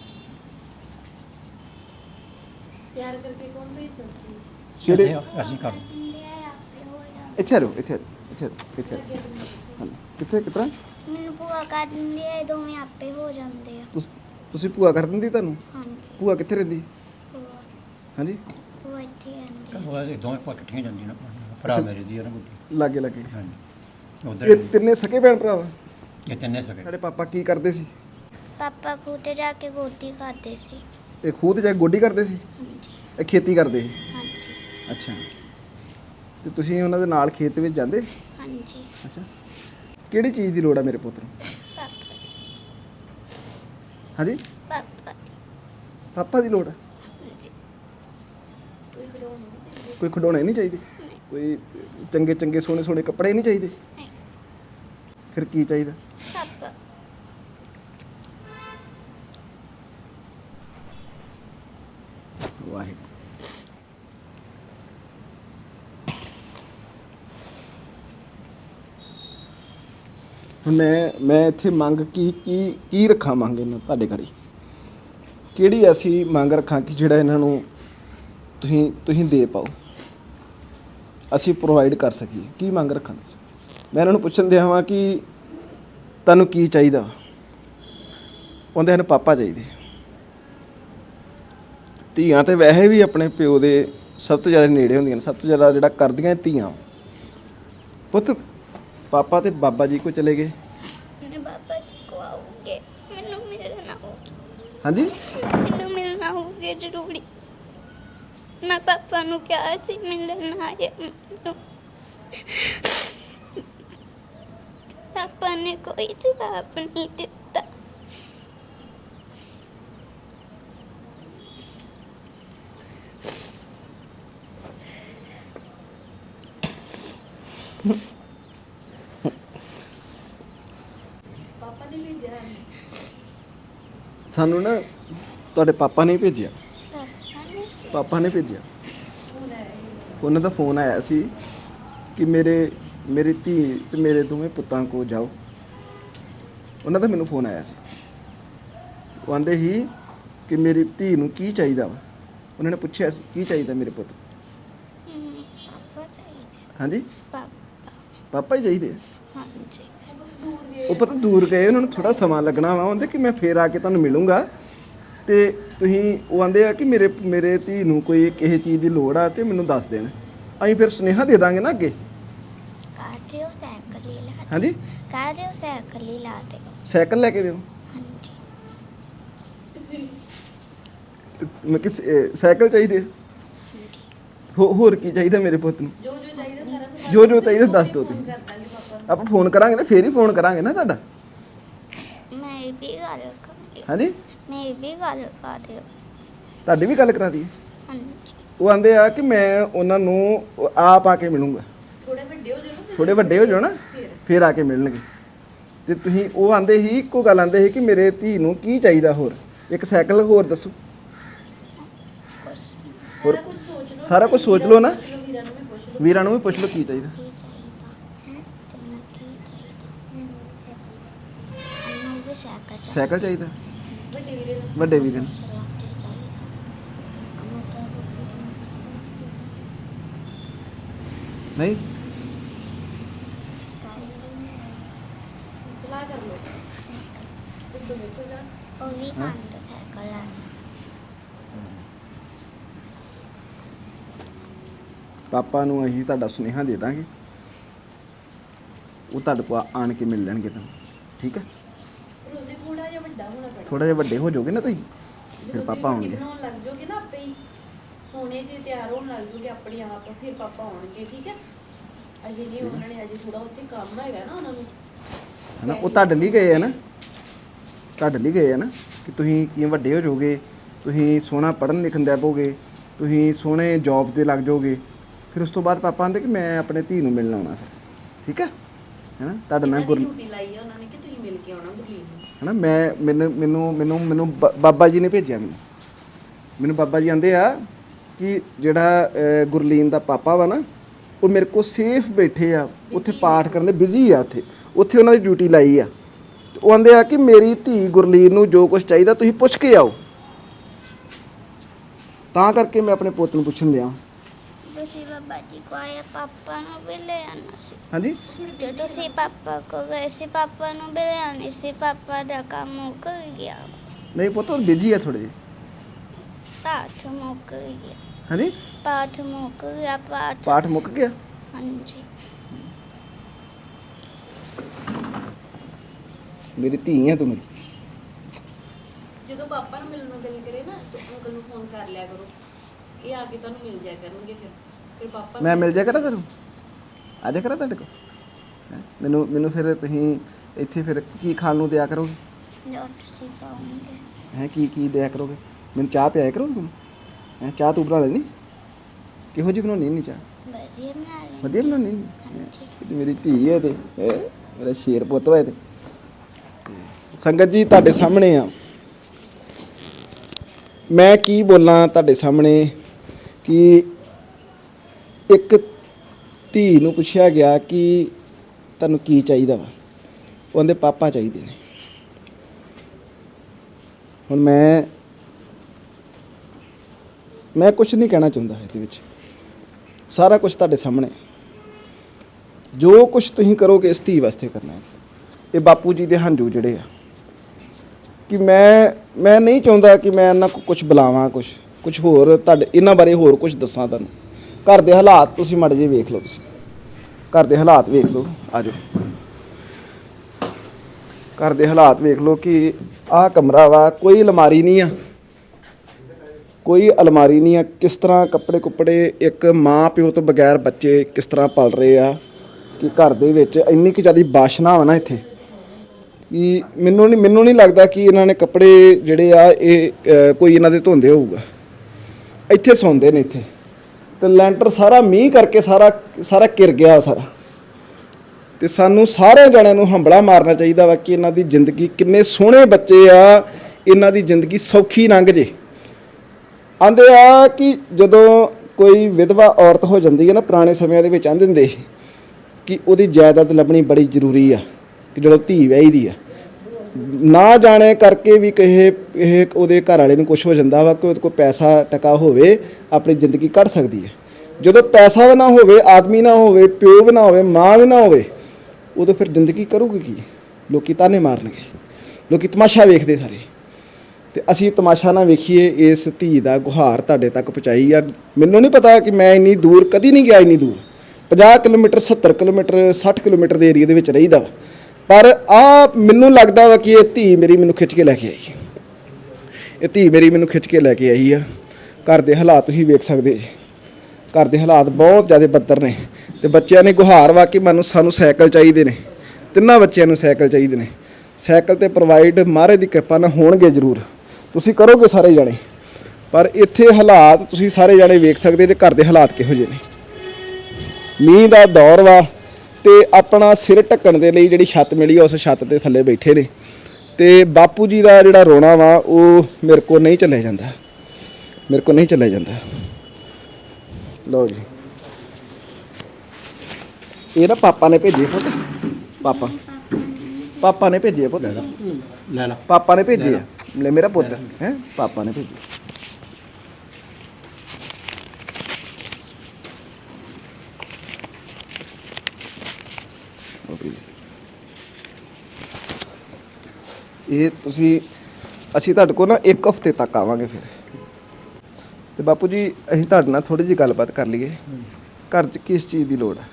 ਕਰਕੇ ਕੌਣ ਭੇਜਦਾ ਸੀ? ਸਵੇਰੇ ਅਸੀਂ ਅਸੀਂ ਕਰ ਇੱਥੇ ਆ ਜਾਓ ਇੱਥੇ ਆ ਜਾਓ, ਇੱਥੇ ਆ ਜਾਓ, ਇੱਥੇ ਆ ਜਾਓ। ਹਾਂਜੀ ਕਿੱਥੇ ਕਿਤਰਾ ਮੈਨੂੰ ਭੂਆ ਕਰ ਦਿੰਦੀ ਹੈ ਦੋਵੇਂ ਆਪੇ ਹੋ ਜਾਂਦੇ ਆ। ਤੁਸੀਂ ਭੂਆ ਕਰ ਦਿੰਦੀ ਤੁਹਾਨੂੰ? ਹਾਂਜੀ। ਭੂਆ ਕਿੱਥੇ ਰਹਿੰਦੀ? ਭੂਆ। ਹਾਂਜੀ। ਭੂਆ ਇੱਥੇ ਆਂਦੀ ਇਹ ਦੋਵੇਂ ਭਾ ਇਕੱਠੀਆਂ ਜਾਂਦੀਆਂ ਨਾ ਭਰਾ ਮੇਰੇ ਦੀ ਉਹਨਾਂ ਗੁੱਡੀ ਲਾਗੇ ਲਾਗੇ। ਹਾਂਜੀ। ਇਹ ਤਿੰਨੇ ਸਕੇ ਭੈਣ ਭਰਾ? ਵਾ ਇਹ ਤਿੰਨੇ ਸਕੇ। ਸਾਡੇ ਪਾਪਾ ਕੀ ਕਰਦੇ ਸੀ? ਪਾਪਾ ਖੂਹ ਤੇ ਜਾ ਕੇ ਗੋਦੀ ਖਾਦੇ ਸੀ। ਇਹ ਖੂਹ ਤੇ ਜਾ ਕੇ ਗੋਡੀ ਕਰਦੇ ਸੀ? ਹਾਂਜੀ। ਇਹ ਖੇਤੀ ਕਰਦੇ ਸੀ? ਹਾਂਜੀ। ਅੱਛਾ। ਤੇ ਤੁਸੀਂ ਉਹਨਾਂ ਦੇ ਨਾਲ ਖੇਤ ਵਿੱਚ ਜਾਂਦੇ ਹਾਂਜੀ। ਅੱਛਾ। ਕਿਹੜੀ ਚੀਜ਼ ਦੀ ਲੋੜ ਆ ਮੇਰੇ ਪੁੱਤ ਨੂੰ? ਪਾਪਾ ਦੀ। ਹਾਂਜੀ? ਪਾਪਾ ਪਾਪਾ ਦੀ ਲੋੜ ਆ? ਹਾਂਜੀ। ਕੋਈ ਖਿਡੌਣੇ ਨਹੀਂ ਚਾਹੀਦੇ? ਕੋਈ ਚੰਗੇ ਚੰਗੇ ਸੋਹਣੇ ਸੋਹਣੇ ਕੱਪੜੇ ਨਹੀਂ ਚਾਹੀਦੇ? ਫਿਰ ਕੀ ਚਾਹੀਦਾ? ਪਾਪਾ ਵਾਹਿਗੁਰੂ। ਮੈਂ ਮੈਂ ਇੱਥੇ ਮੰਗ ਕੀ ਕੀ ਕੀ ਰੱਖਾਂ ਮੰਗ ਇਹਨਾਂ ਤੁਹਾਡੇ ਘਰੇ? ਕਿਹੜੀ ਐਸੀ ਮੰਗ ਰੱਖਾਂ ਕਿ ਜਿਹੜਾ ਇਹਨਾਂ ਨੂੰ ਤੁਸੀਂ ਤੁਸੀਂ ਦੇ ਪਾਓ? ਅਸੀਂ ਪ੍ਰੋਵਾਈਡ ਕਰ ਸਕੀਏ। ਕੀ ਮੰਗ ਰੱਖਾਂ ਤੁਸੀਂ? ਮੈਂ ਇਹਨਾਂ ਨੂੰ ਪੁੱਛਣ ਦਿਆ ਹਾਂ ਕਿ ਤੁਹਾਨੂੰ ਕੀ ਚਾਹੀਦਾ? ਉਹਦੇ ਹਨ ਪਾਪਾ ਚਾਹੀਦੇ। ਧੀਆਂ ਤੇ ਵੈਸੇ ਵੀ ਆਪਣੇ ਪਿਓ ਦੇ ਸਭ ਤੋਂ ਜ਼ਿਆਦਾ ਨੇੜੇ ਹੁੰਦੀਆਂ ਨੇ ਸਭ ਤੋਂ ਜ਼ਿਆਦਾ ਜਿਹੜਾ ਕਰਦੀਆਂ ਧੀਆਂ। ਪੁੱਤ ਪਾਪਾ ਤੇ ਬਾਬਾ ਜੀ ਕੋ ਚਲੇ ਗਏ? ਮੈਂ ਬਾਬਾ ਜੀ ਕੋ ਆਉਗੇ ਮੈਨੂੰ ਮਿਲਣਾ ਹੋਊਗਾ ਹਾਂਜੀ? ਮੈਨੂੰ ਮਿਲਣਾ ਹੋਊਗਾ ਜ਼ਰੂਰੀ। ਮੈਂ ਪਾਪਾ ਨੂੰ ਕਿਹਾ ਸੀ ਮਿਲਣ ਮੈਨੂੰ ਪਾਪਾ ਨੇ ਕੋਈ ਜਵਾਬ ਨਹੀਂ ਦਿੱਤਾ। ਪਾਪਾ ਨੇ ਭੇਜਿਆ ਸਾਨੂੰ ਨਾ ਤੁਹਾਡੇ ਪਾਪਾ ਨੇ ਭੇਜਿਆ। ਪਾਪਾ ਨੇ ਪਾਪਾ ਨੇ ਭੇਜਿਆ। ਉਹਨਾਂ ਦਾ ਫੋਨ ਆਇਆ ਸੀ ਕਿ ਮੇਰੇ ਮੇਰੀ ਧੀ ਤੇ ਮੇਰੇ ਦੋਵੇਂ ਪੁੱਤਾਂ ਕੋ ਜਾਓ। ਉਹਨਾਂ ਦਾ ਮੈਨੂੰ ਫੋਨ ਆਇਆ ਸੀ। ਉਹ ਆਂਦੇ ਸੀ ਕਿ ਮੇਰੀ ਧੀ ਨੂੰ ਕੀ ਚਾਹੀਦਾ ਵਾ? ਉਹਨਾਂ ਨੇ ਪੁੱਛਿਆ ਸੀ, ਕੀ ਚਾਹੀਦਾ ਮੇਰੇ ਪੁੱਤ? ਹਾਂਜੀ? ਪਾਪਾ ਹੀ ਚਾਹੀਦੇ ਉਹ ਪਤਾ ਦੂਰ ਗਏ, ਉਹਨਾਂ ਨੂੰ ਥੋੜਾ ਸਮਾਂ ਲੱਗਣਾ ਵਾ। ਉਹਦੇ ਕਿ ਮੈਂ ਫੇਰ ਆ ਕੇ ਤੁਹਾਨੂੰ ਮਿਲੂੰਗਾ। ਤੇ ਤੁਸੀਂ, ਉਹ ਆਂਦੇ ਆ ਕਿ ਮੇਰੇ ਮੇਰੇ ਧੀ ਨੂੰ ਕੋਈ ਕਿਸੇ ਚੀਜ਼ ਦੀ ਲੋੜ ਆ ਤੇ ਮੈਨੂੰ ਦੱਸ ਦੇਣ। ਅਸੀਂ ਫਿਰ ਸੁਨੇਹਾ ਦੇ ਦਾਂਗੇ ਨਾ ਅੱਗੇ। ਕਾਰਿਓ ਸਾਈਕਲ ਹੀ ਲਾ ਹਾਂਜੀ? ਕਾਰਿਓ ਸਾਈਕਲ ਹੀ ਲਾ ਦੇ ਸਾਈਕਲ ਲੈ ਕੇ ਦਿਓ। ਹਾਂਜੀ। ਤੇ ਮੈਂ ਕਿਸ ਅਹ ਸਾਈਕਲ ਚਾਹੀਦੇ? ਆ? ਹੋ- ਹੋਰ ਕੀ ਚਾਹੀਦਾ ਮੇਰੇ ਪੁੱਤ ਨੂੰ? ਜੋ ਜੋ ਚਾਹੀਦਾ ਸਾਰਾ ਕੁਝ ਜੋ ਜੋ ਚਾਹੀਦਾ ਦੱਸ ਦਿਓ ਫੋਨ ਤੁਸੀਂ। ਕਰ ਦਾਂਗੇ ਪਾਪਾ ਨੂੰ। ਆਪਾਂ ਫੋਨ ਕਰਾਂਗੇ ਨਾ ਫੇਰ ਹੀ ਫੋਨ ਕਰਾਂਗੇ ਨਾ ਤੁਹਾਡਾ। ਮੈਂ ਇਹ ਵੀ ਗੱਲ ਕਰੀ ਹਾਂਜੀ? ਮੈਂ ਇਹ ਵੀ ਗੱਲ ਕਰ ਰਹੀ ਤੁਹਾਡੀ ਵੀ ਗੱਲ ਕਰਾ ਦਈਏ। ਹਾਂਜੀ। ਉਹ ਆਂਦੇ ਆ ਕਿ ਮੈਂ ਉਹਨਾਂ ਨੂੰ ਆਪ ਆ ਕੇ ਮਿਲੂੰਗਾ। ਥੋੜੇ ਵੱਡੇ ਹੋ ਜਾਓ ਨਾ, ਫਿਰ ਆ ਕੇ ਮਿਲਣਗੇ। ਤੇ ਤੁਸੀਂ ਉਹ ਆਂਦੇ ਸੀ, ਇੱਕੋ ਗੱਲ ਆਂਦੇ ਸੀ ਕਿ ਮੇਰੇ ਧੀ ਨੂੰ ਕੀ ਚਾਹੀਦਾ ਹੋਰ? ਇੱਕ ਸਾਈਕਲ ਹੋਰ ਦੱਸੋ। ਹੋਰ ਸਾਰਾ ਕੁਝ ਸੋਚ ਲਓ ਨਾ। ਵੀਰਾਂ ਨੂੰ ਵੀ ਪੁੱਛ ਲਓ ਕੀ ਚਾਹੀਦਾ। ਸਾਈਕਲ ਚਾਹੀਦਾ। ਵੱਡੇ ਵੀਰੇ ਨੂੰ। ਨਹੀਂ ਸਲਾਹ ਕਰ ਲਓ ਇੱਕ ਦੋ ਵਿੱਚ ਜਾ ਉਹ ਵੀ ਕੰਡ ਸਾਈਕਲ ਆ ਪਾਪਾ ਨੂੰ ਅਸੀਂ ਤੁਹਾਡਾ ਸੁਨੇਹਾ ਦੇ ਦਾਂਗੇ। ਉਹ ਤੁਹਾਡੇ ਕੋਲ ਆਣ ਕੇ ਮਿਲ ਲੈਣਗੇ ਤੁਹਾਨੂੰ ਠੀਕ ਹੈ ਰੋਜ਼ੇ ਥੋੜਾ ਜਿਹਾ ਵੱਡਾ ਹੋਣਾ ਪੈਣਾ। ਥੋੜਾ ਜਿਹਾ ਵੱਡੇ ਹੋ ਜਾਓਗੇ ਨਾ ਤੁਸੀਂ ਫਿਰ ਪਾਪਾ ਆਉਣਗੇ। ਬਣਾਉਣ ਲੱਗ ਜਾਓਗੇ ਨਾ ਆਪੇ ਹੀ ਸੋਨੇ ਜੇ ਤਿਆਰ ਹੋਣ ਲੱਗ ਜਾਓਗੇ ਆਪਣੇ ਆਪ ਫਿਰ ਪਾਪਾ ਆਉਣਗੇ ਠੀਕ ਹੈ ਅਜੇ ਨਹੀਂ ਉਹਨਾਂ ਨੇ ਅਜੇ ਥੋੜਾ ਉੱਥੇ ਕੰਮ ਹੈਗਾ ਨਾ ਉਹਨਾਂ ਨੂੰ। ਹਨਾ ਉਹ ਤੁਹਾਡੇ ਲਈ ਗਏ ਆ ਨਾ ਤੁਹਾਡੇ ਲਈ ਗਏ ਆ ਨਾ ਕਿ ਤੁਸੀਂ ਕਿਵੇਂ ਵੱਡੇ ਹੋ ਜਾਓਗੇ ਤੁਸੀਂ ਸੋਹਣਾ ਪੜ੍ਹਨ ਲਿਖਣ ਦੇ ਪੋਗੇ ਤੁਸੀਂ ਸੋਹਣੇ ਜੌਬ ਤੇ ਲੱਗ ਜਾਓਗੇ। ਫਿਰ ਉਸ ਤੋਂ ਬਾਅਦ ਪਾਪਾ ਆਂਦੇ ਕਿ ਮੈਂ ਆਪਣੇ ਧੀ ਨੂੰ ਮਿਲਣ ਆਉਣਾ ਫਿਰ। ਠੀਕ ਹੈ? ਹੈਨਾ? ਤੁਹਾਡਾ ਨਾਂ ਗੁਰ ਡਿਊਟੀ ਲਾਈ ਹੈ ਉਹਨਾਂ ਨੇ ਕਿ ਤੁਸੀਂ ਮਿਲ ਕੇ ਆਉਣਾ ਗੁਰਲੀਨ ਨੂੰ? ਹਨਾ? ਮੈਂ ਮੈਨੂੰ ਮੈਨੂੰ ਮੈਨੂੰ ਮੈਨੂੰ ਬ- ਬਾਬਾ ਜੀ ਨੇ ਭੇਜਿਆ ਮੈਨੂੰ। ਮੈਨੂੰ ਬਾਬਾ ਜੀ ਆਂਦੇ ਆ ਕਿ ਜਿਹੜਾ ਅਹ, ਗੁਰਲੀਨ ਦਾ ਪਾਪਾ ਵਾ ਨਾ ਉਹ ਮੇਰੇ ਕੋਲ ਸੇਫ ਬੈਠੇ ਆ। ਉੱਥੇ ਪਾਠ ਕਰਨ ਦੇ ਬਿਜ਼ੀ ਆ ਉੱਥੇ। ਉੱਥੇ ਉਹਨਾਂ ਦੀ ਡਿਊਟੀ ਲਾਈ ਆ। ਤੇ ਉਹ ਆਂਦੇ ਆ ਕਿ ਮੇਰੀ ਧੀ ਗੁਰਲੀਨ ਨੂੰ ਜੋ ਕੁਝ ਚਾਹੀਦਾ ਤੁਸੀਂ ਪੁੱਛ ਕੇ ਆਓ। ਤਾਂ ਕਰਕੇ ਮੈਂ ਆਪਣੇ ਪੁੱਤ ਨੂੰ ਪੁੱਛਣ ਦਿਆਂ। ਬਾਬਾ ਜੀ ਕੋ ਆਇਆ ਪਾਪਾ ਨੂੰ ਵੀ ਲੈ ਆਣਾ ਸੀ। ਹਾਂਜੀ? ਜੋ ਤੁਸੀਂ ਪਾਪਾ ਕੋ ਗਏ ਸੀ ਪਾਪਾ ਨੂੰ ਵੀ ਲੈ ਆਉਣੀ ਸੀ ਪਾਪਾ ਦਾ ਕੰਮ ਮੁੱਕ ਗਿਆ। ਨਹੀਂ ਪੁੱਤ ਉਹ ਬਿਜ਼ੀ ਆ ਥੋੜੇ ਜਿਹੇ। ਪਾਠ ਮੁੱਕ ਗਿਆ। ਹਾਂਜੀ? ਪਾਠ ਮੁੱਕ ਗਿਆ ਪਾਠ ਪਾਠ ਮੁੱਕ ਗਿਆ? ਹਾਂਜੀ। ਮੇਰੀ ਧੀ ਆ ਤੂੰ ਮੇਰੀ। ਜਦੋਂ ਪਾਪਾ ਨੂੰ ਮਿਲਣ ਨੂੰ ਦਿਲ ਕਰੇ ਨਾ ਤਾਂ ਅੰਕਲ ਨੂੰ ਫੋਨ ਕਰ ਲਿਆ ਕਰੋ। ਇਹ ਆ ਕੇ ਤੁਹਾਨੂੰ ਮਿਲ ਜਾਇਆ ਕਰਨਗੇ ਫਿਰ। ਫਿਰ ਪਾਪਾ ਮੈਂ ਮਿਲ ਜਾ ਕਰਾਂ ਤੈਨੂੰ? ਆ ਜਾ ਕਰਾਂ ਤੁਹਾਡੇ ਕੋਲ? ਹੈਂ? ਮੈਨੂੰ ਮੈਨੂੰ ਫਿਰ ਤੁਸੀਂ ਇੱਥੇ ਫਿਰ ਕੀ ਖਾਣ ਨੂੰ ਦਿਆ ਕਰੋਗੇ? ਜੋ ਤੁਸੀਂ ਪਾਉਂਗੇ ਹੈ ਕੀ ਕੀ ਦਿਆ ਕਰੋਗੇ? ਮੈਨੂੰ ਚਾਹ ਪਿਆਇਆ ਕਰੋਗੇ ਮੈਨੂੰ ਹੈ ਚਾਹ ਤੂੰ ਬਣਾ ਲੈਣੀ ਕਿਹੋ ਜਿਹੀ ਬਣਾਉਣੀ ਨਹੀਂ ਚਾਹ? ਵਧੀਆ ਬਣਾ ਲੈ ਵਧੀਆ ਬਣਾਉਣੀ ਨੀ? ਹਾਂਜੀ। ਇਹ ਮੇਰੀ ਧੀ ਹੈ ਤੇ ਹੈਂ? ਮੇਰਾ ਸ਼ੇਰ ਪੁੱਤ ਇਹ ਤੇ। ਸੰਗਤ ਜੀ ਤੁਹਾਡੇ ਸਾਹਮਣੇ ਆ। ਮੈਂ ਕੀ ਬੋਲਾਂ ਤੁਹਾਡੇ ਸਾਹਮਣੇ ਕਿ ਇੱਕ ਧੀ ਨੂੰ ਪੁੱਛਿਆ ਗਿਆ ਕਿ ਤੁਹਾਨੂੰ ਕੀ ਚਾਹੀਦਾ ਵਾ? ਉਹਦੇ ਪਾਪਾ ਚਾਹੀਦੇ ਨੇ। ਹੁਣ ਮੈਂ ਮੈਂ ਕੁਝ ਨਹੀਂ ਕਹਿਣਾ ਚਾਹੁੰਦਾ ਇਹਦੇ ਵਿੱਚ। ਸਾਰਾ ਕੁਝ ਤੁਹਾਡੇ ਸਾਹਮਣੇ ਜੋ ਕੁਝ ਤੁਸੀਂ ਕਰੋਗੇ ਇਸ ਧੀ ਵਾਸਤੇ ਕਰਨਾ ਹੈ। ਇਹ ਬਾਪੂ ਜੀ ਦੇ ਹੰਝੂ ਜਿਹੜੇ ਆ। ਕਿ ਮੈਂ ਮੈਂ ਨਹੀਂ ਚਾਹੁੰਦਾ ਕਿ ਮੈਂ ਇਹਨਾਂ ਕੋ ਕੁਝ ਬੁਲਾਵਾਂ ਕੁਝ ਕੁਝ ਹੋਰ ਤੁਹਾਡੇ, ਇਹਨਾਂ ਬਾਰੇ ਹੋਰ ਕੁਝ ਦੱਸਾਂ ਤੁਹਾਨੂੰ। ਘਰ ਦੇ ਹਾਲਾਤ ਤੁਸੀਂ ਮੜ ਜੇ ਵੇਖ ਲਓ ਤੁਸੀਂ। ਘਰ ਦੇ ਹਾਲਾਤ ਵੇਖ ਲਓ ਆ ਜਾਓ ਘਰ ਦੇ ਹਾਲਾਤ ਵੇਖ ਲਓ ਕਿ ਆਹ ਕਮਰਾ ਵਾ, ਕੋਈ ਅਲਮਾਰੀ ਨਹੀਂ ਆ। ਕੋਈ ਅਲਮਾਰੀ ਨਹੀਂ ਆ। ਕਿਸ ਤਰ੍ਹਾਂ ਕੱਪੜੇ ਕੁੱਪੜੇ, ਇੱਕ ਮਾਂ ਪਿਓ ਤੋਂ ਬਗੈਰ ਬੱਚੇ ਕਿਸ ਤਰ੍ਹਾਂ ਪਲ ਰਹੇ ਆ ਕਿ ਘਰ ਦੇ ਵਿੱਚ ਇੰਨੀ ਕਿ ਜ਼ਿਆਦਾ ਬਾਸ਼ਨਾ ਵਾ ਨਾ ਇੱਥੇ ਕਿ ਮੈਨੂੰ ਨਹੀਂ ਮੈਨੂੰ ਨਹੀਂ ਲੱਗਦਾ ਕਿ ਇਹਨਾਂ ਨੇ ਕੱਪੜੇ ਜਿਹੜੇ ਆ, ਇਹ ਕੋਈ ਇਹਨਾਂ ਦੇ ਧੋਂਦੇ ਹੋਊਗਾ। ਇੱਥੇ ਸੌਂਦੇ ਨੇ ਇੱਥੇ। ਤੇ ਲੈਂਟਰ ਸਾਰਾ ਮੀਂਹ ਕਰਕੇ ਸਾਰਾ ਸਾਰਾ ਕਿਰ ਗਿਆ ਸਾਰਾ। ਤੇ ਸਾਨੂੰ ਸਾਰੇ ਜਣਿਆਂ ਨੂੰ ਹੰਬਲਾ ਮਾਰਨਾ ਚਾਹੀਦਾ ਵਾ ਕਿ ਇਹਨਾਂ ਦੀ ਜ਼ਿੰਦਗੀ ਕਿੰਨੇ ਸੋਹਣੇ ਬੱਚੇ ਆ, ਇਹਨਾਂ ਦੀ ਜ਼ਿੰਦਗੀ ਸੌਖੀ ਲੰਘ ਜੇ। ਆਂਦੇ ਆ ਕਿ ਜਦੋਂ ਕੋਈ ਵਿਧਵਾ ਔਰਤ ਹੋ ਜਾਂਦੀ ਹੈ ਨਾ ਪੁਰਾਣੇ ਸਮਿਆਂ ਦੇ ਵਿੱਚ ਆਂਦੇ ਹੁੰਦੇ ਕਿ ਉਹਦੀ ਜਾਇਦਾਦ ਲੱਭਣੀ ਬੜੀ ਜ਼ਰੂਰੀ ਆ, ਕਿ ਜਦੋਂ ਧੀ ਵਿਆਹੀ ਦੀ ਆ। ਨਾ ਜਾਣੇ ਕਰਕੇ ਵੀ ਕਹੇ ਇਹ ਉਹਦੇ ਘਰ ਵਾਲੇ ਨੂੰ ਕੁਝ ਹੋ ਜਾਂਦਾ ਵਾ ਕਿ ਉਹਦੇ ਕੋਲ ਪੈਸਾ ਟਕਾ ਹੋਵੇ, ਆਪਣੀ ਜ਼ਿੰਦਗੀ ਕੱਢ ਸਕਦੀ ਹੈ। ਜਦੋਂ ਪੈਸਾ ਵੀ ਨਾ ਹੋਵੇ, ਆਦਮੀ ਨਾ ਹੋਵੇ, ਪਿਓ ਵੀ ਨਾ ਹੋਵੇ, ਮਾਂ ਵੀ ਨਾ ਹੋਵੇ, ਉਦੋਂ ਫਿਰ ਜ਼ਿੰਦਗੀ ਕਰੂਗੀ ਕੀ? ਲੋਕੀ ਤਾਨੇ ਮਾਰਨਗੇ। ਲੋਕੀ ਤਮਾਸ਼ਾ ਵੇਖਦੇ ਸਾਰੇ। ਤੇ ਅਸੀਂ ਤਮਾਸ਼ਾ ਨਾ ਵੇਖੀਏ, ਇਸ ਧੀ ਦਾ ਗੁਹਾਰ ਤੁਹਾਡੇ ਤੱਕ ਪਹੁੰਚਾਈ ਆ। ਮੈਨੂੰ ਨਹੀਂ ਪਤਾ ਕਿ ਮੈਂ ਇੰਨੀ ਦੂਰ, ਕਦੀ ਨਹੀਂ ਗਿਆ ਇੰਨੀ ਦੂਰ। 50 ਕਿਲੋਮੀਟਰ 70 ਕਿਲੋਮੀਟਰ 60 ਕਿਲੋਮੀਟਰ ਦੇ ਏਰੀਆ ਦੇ ਵਿੱਚ ਰਹੀਦਾ। ਵਾ। ਪਰ ਆ ਮੈਨੂੰ ਲੱਗਦਾ ਵਾ ਕਿ ਇਹ ਧੀ ਮੇਰੀ ਮੈਨੂੰ ਖਿੱਚ ਕੇ ਲੈ ਕੇ ਆਈ ਇਹ ਧੀ ਮੇਰੀ ਮੈਨੂੰ ਖਿੱਚ ਕੇ ਲੈ ਕੇ ਆਈ ਆ। ਘਰ ਦੇ ਹਾਲਾਤ ਤੁਸੀਂ ਵੇਖ ਸਕਦੇ ਜੀ। ਘਰ ਦੇ ਹਾਲਾਤ ਬਹੁਤ ਜ਼ਿਆਦਾ ਬੱਦਰ ਨੇ ਤੇ ਬੱਚਿਆਂ ਨੇ ਗੁਹਾਰ ਵਾ ਕਿ ਮੈਨੂੰ ਸਾਨੂੰ ਸਾਈਕਲ ਚਾਹੀਦੇ ਨੇ। ਤਿੰਨਾਂ ਬੱਚਿਆਂ ਨੂੰ ਸਾਈਕਲ ਚਾਹੀਦੇ ਨੇ। ਸਾਈਕਲ ਤੇ ਪ੍ਰੋਵਾਈਡ ਮਹਾਰਾਜ ਦੀ ਕਿਰਪਾ ਨਾਲ ਹੋਣਗੇ ਜ਼ਰੂਰ। ਤੁਸੀਂ ਕਰੋਗੇ ਸਾਰੇ ਜਾਣੇ। ਪਰ ਇੱਥੇ ਹਾਲਾਤ ਤੁਸੀਂ ਸਾਰੇ ਜਾਣੇ ਵੇਖ ਸਕਦੇ ਜੇ ਘਰ ਦੇ ਹਾਲਾਤ ਕਿਹੋ ਜਿਹੇ ਨੇ। ਮੀਂਹ ਦਾ ਦੌਰ ਵਾ। ਤੇ ਆਪਣਾ ਸਿਰ ਢੱਕਣ ਦੇ ਲਈ ਜਿਹੜੀ ਛੱਤ ਮਿਲੀ ਉਸ ਛੱਤ ਦੇ ਥੱਲੇ ਬੈਠੇ ਨੇ। ਤੇ ਬਾਪੂ ਜੀ ਦਾ ਜਿਹੜਾ ਰੋਣਾ ਵਾ ਉਹ ਮੇਰੇ ਕੋਲ ਨਹੀਂ ਚੱਲਿਆ ਜਾਂਦਾ। ਮੇਰੇ ਕੋਲ ਨਹੀਂ ਚੱਲਿਆ ਜਾਂਦਾ। ਲਓ ਜੀ। ਇਹ ਨਾ ਪਾਪਾ ਨੇ ਭੇਜੇ ਪੁੱਤ। ਪਾਪਾ। ਪਾਪਾ ਨੇ ਭੇਜੇ ਪੁੱਤ। ਲੈ ਲਾ। ਪਾਪਾ ਨੇ ਭੇਜੇ ਲੈ ਮੇਰਾ ਪੁੱਤ ਹੈ? ਪਾਪਾ ਨੇ ਭੇਜੇ। ਇਹ ਤੁਸੀਂ ਅਸੀਂ ਤੁਹਾਡੇ ਕੋਲ ਨਾ ਇੱਕ ਹਫ਼ਤੇ ਤੱਕ ਆਵਾਂਗੇ ਫਿਰ। ਤੇ ਬਾਪੂ ਜੀ ਅਸੀਂ ਤੁਹਾਡੇ ਨਾਲ ਥੋੜੀ ਜਿਹੀ ਗੱਲਬਾਤ ਕਰ ਲਈਏ। ਘਰ 'ਚ ਕਿਸ ਚੀਜ਼ ਦੀ ਲੋੜ ਹੈ